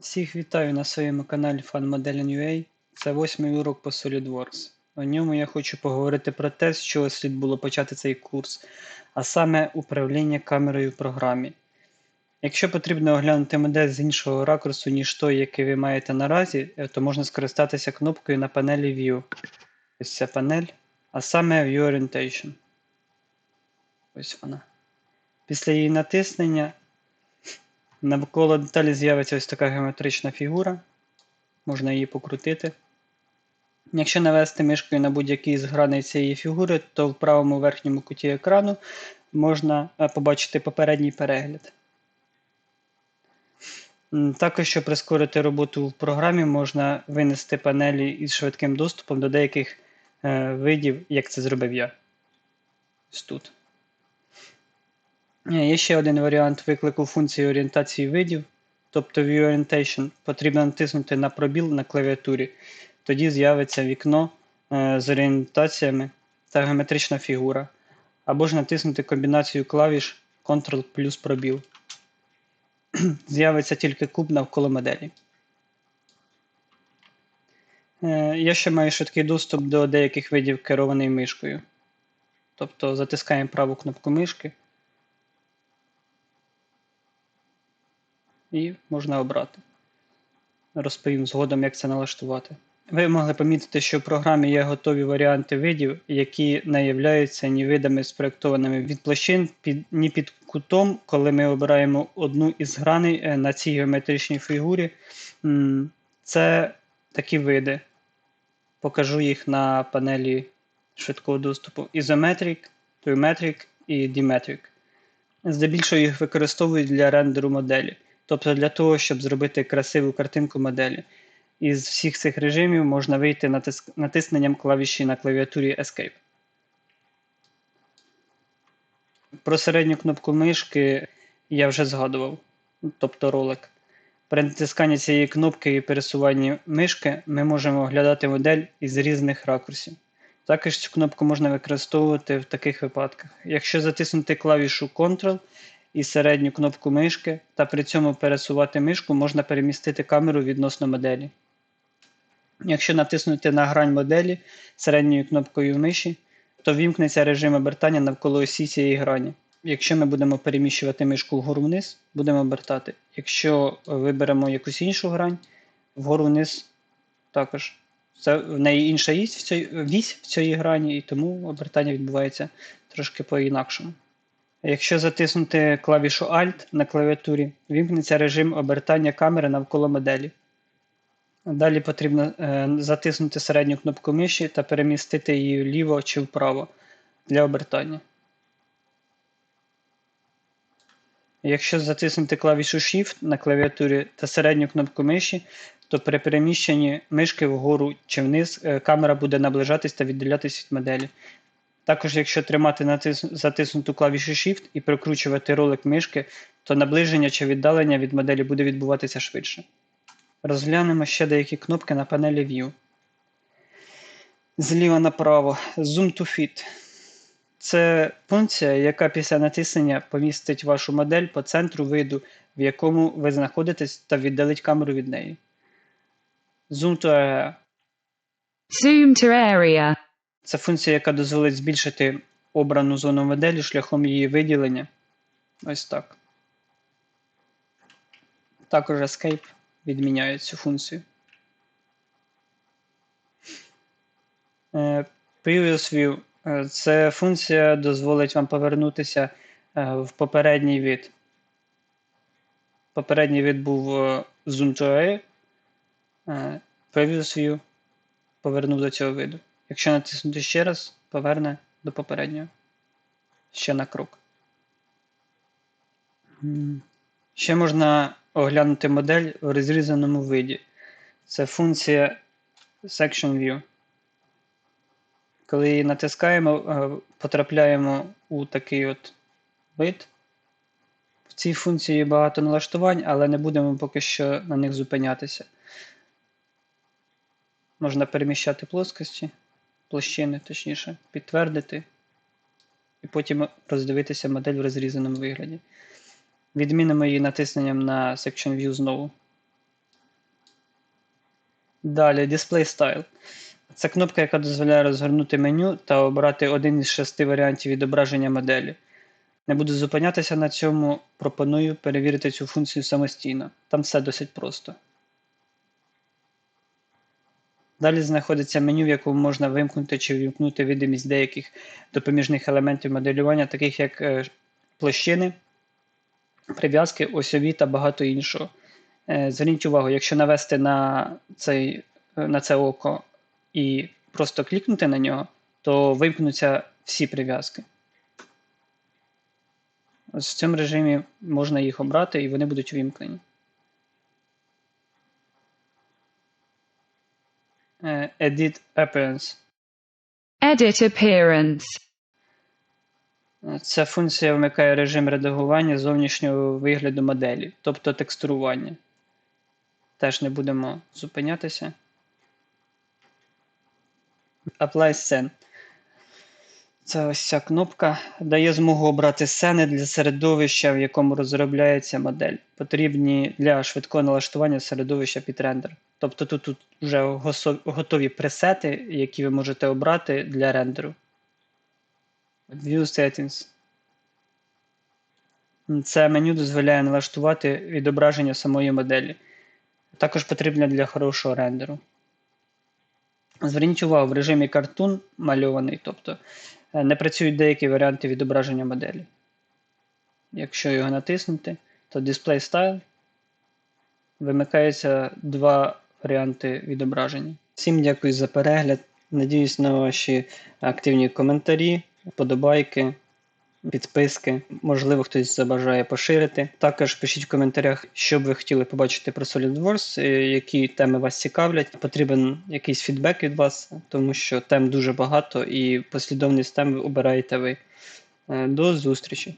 Всіх вітаю на своєму каналі FunModeling.ua. Це восьмий урок по SolidWorks. У ньому я хочу поговорити про те, з чого слід було почати цей курс, а саме управління камерою в програмі. Якщо потрібно оглянути модель з іншого ракурсу, ніж той, який ви маєте наразі, е, то можна скористатися кнопкою на панелі View. Ось ця панель, а саме View Orientation. Ось вона. Після її натиснення Навколо деталі з'явиться ось така геометрична фігура. Можна її покрутити. Якщо навести мишкою на будь-який з граней цієї фігури, то в правому верхньому куті екрану можна е, побачити попередній перегляд. Також, щоб прискорити роботу в програмі, можна винести панелі із швидким доступом до деяких е, видів, як це зробив я. Ось тут. Є ще один варіант виклику функції орієнтації видів, тобто View Orientation. Потрібно натиснути на пробіл на клавіатурі. Тоді з'явиться вікно е, з орієнтаціями та геометрична фігура. Або ж натиснути комбінацію клавіш Ctrl плюс пробіл. З'явиться тільки куб навколо моделі. Е, Я ще маю швидкий доступ до деяких видів керований мишкою. Тобто затискаємо праву кнопку мишки. І можна обрати. Розповім згодом, як це налаштувати. Ви могли помітити, що в програмі є готові варіанти видів, які не являються ні видами спроєктованими від площин, під, ні під кутом, коли ми обираємо одну із граней е, на цій геометричній фігурі. Це такі види. Покажу їх на панелі швидкого доступу: Isometric, Trimetric і Dimetric. Здебільшого їх використовують для рендеру моделі. Тобто для того, щоб зробити красиву картинку моделі. Із всіх цих режимів можна вийти натис... натисненням клавіші на клавіатурі Escape. Про середню кнопку мишки я вже згадував, тобто ролик. При натисканні цієї кнопки і пересуванні мишки ми можемо оглядати модель із різних ракурсів. Також цю кнопку можна використовувати в таких випадках. Якщо затиснути клавішу Ctrl і середню кнопку мишки, та при цьому пересувати мишку можна перемістити камеру відносно моделі. Якщо натиснути на грань моделі середньою кнопкою миші, то вімкнеться режим обертання навколо осі цієї грані. Якщо ми будемо переміщувати мишку вгору вниз, будемо обертати. Якщо виберемо якусь іншу грань, вгору вниз також. Це в неї інша вісь в цій, вісь в цій грані, і тому обертання відбувається трошки по-інакшому. Якщо затиснути клавішу Alt на клавіатурі, вімкнеться режим обертання камери навколо моделі. Далі потрібно е, затиснути середню кнопку миші та перемістити її вліво чи вправо для обертання. Якщо затиснути клавішу Shift на клавіатурі та середню кнопку миші, то при переміщенні мишки вгору чи вниз е, камера буде наближатись та віддалятись від моделі. Також, якщо тримати натис... затиснуту клавішу Shift і прикручувати ролик мишки, то наближення чи віддалення від моделі буде відбуватися швидше. Розглянемо ще деякі кнопки на панелі View. Зліва направо Zoom to Fit. Це функція, яка після натиснення помістить вашу модель по центру виду, в якому ви знаходитесь, та віддалить камеру від неї. Zoom to Area. Zoom to area. Це функція, яка дозволить збільшити обрану зону моделі шляхом її виділення. Ось так. Також Escape відміняє цю функцію. Е, Previous View. Е, Це функція дозволить вам повернутися е, в попередній вид. Попередній вид був Zoom to Previous View повернув до цього виду. Якщо натиснути ще раз, поверне до попереднього. Ще на крок. Ще можна оглянути модель в розрізаному виді. Це функція Section View. Коли її натискаємо, е, потрапляємо у такий от вид. В цій функції багато налаштувань, але не будемо поки що на них зупинятися. Можна переміщати плоскості площини, точніше, підтвердити, і потім роздивитися модель в розрізаному вигляді. Відмінимо її натисненням на Section View знову. Далі Display Style. Це кнопка, яка дозволяє розгорнути меню та обрати один із шести варіантів відображення моделі. Не буду зупинятися на цьому, пропоную перевірити цю функцію самостійно. Там все досить просто. Далі знаходиться меню, в якому можна вимкнути чи вімкнути видимість деяких допоміжних елементів моделювання, таких як е, площини, прив'язки, осьові та багато іншого. Е, Зверніть увагу, якщо навести на, цей, е, на це око і просто клікнути на нього, то вимкнуться всі прив'язки. Ось в цьому режимі можна їх обрати і вони будуть вимкнені. Е, Edit Appearance. Edit appearance. Ця функція вмикає режим редагування зовнішнього вигляду моделі, тобто текстурування. Теж не будемо зупинятися. Apply Scene. Це ось ця кнопка дає змогу обрати сцени для середовища, в якому розробляється модель. Потрібні для швидкого налаштування середовища під рендер. Тобто тут, тут вже готові пресети, які ви можете обрати для рендеру. View Settings. Це меню дозволяє налаштувати відображення самої моделі. Також потрібно для хорошого рендеру. Зверніть увагу, в режимі Cartoon мальований, тобто не працюють деякі варіанти відображення моделі. Якщо його натиснути, то Display Style вимикається два варіанти відображення. Всім дякую за перегляд. Надіюсь на ваші активні коментарі, подобайки, підписки. Можливо, хтось забажає поширити. Також пишіть в коментарях, що б ви хотіли побачити про SolidWorks, е, які теми вас цікавлять. Потрібен якийсь фідбек від вас, тому що тем дуже багато і послідовність тем обираєте ви. Е, До зустрічі!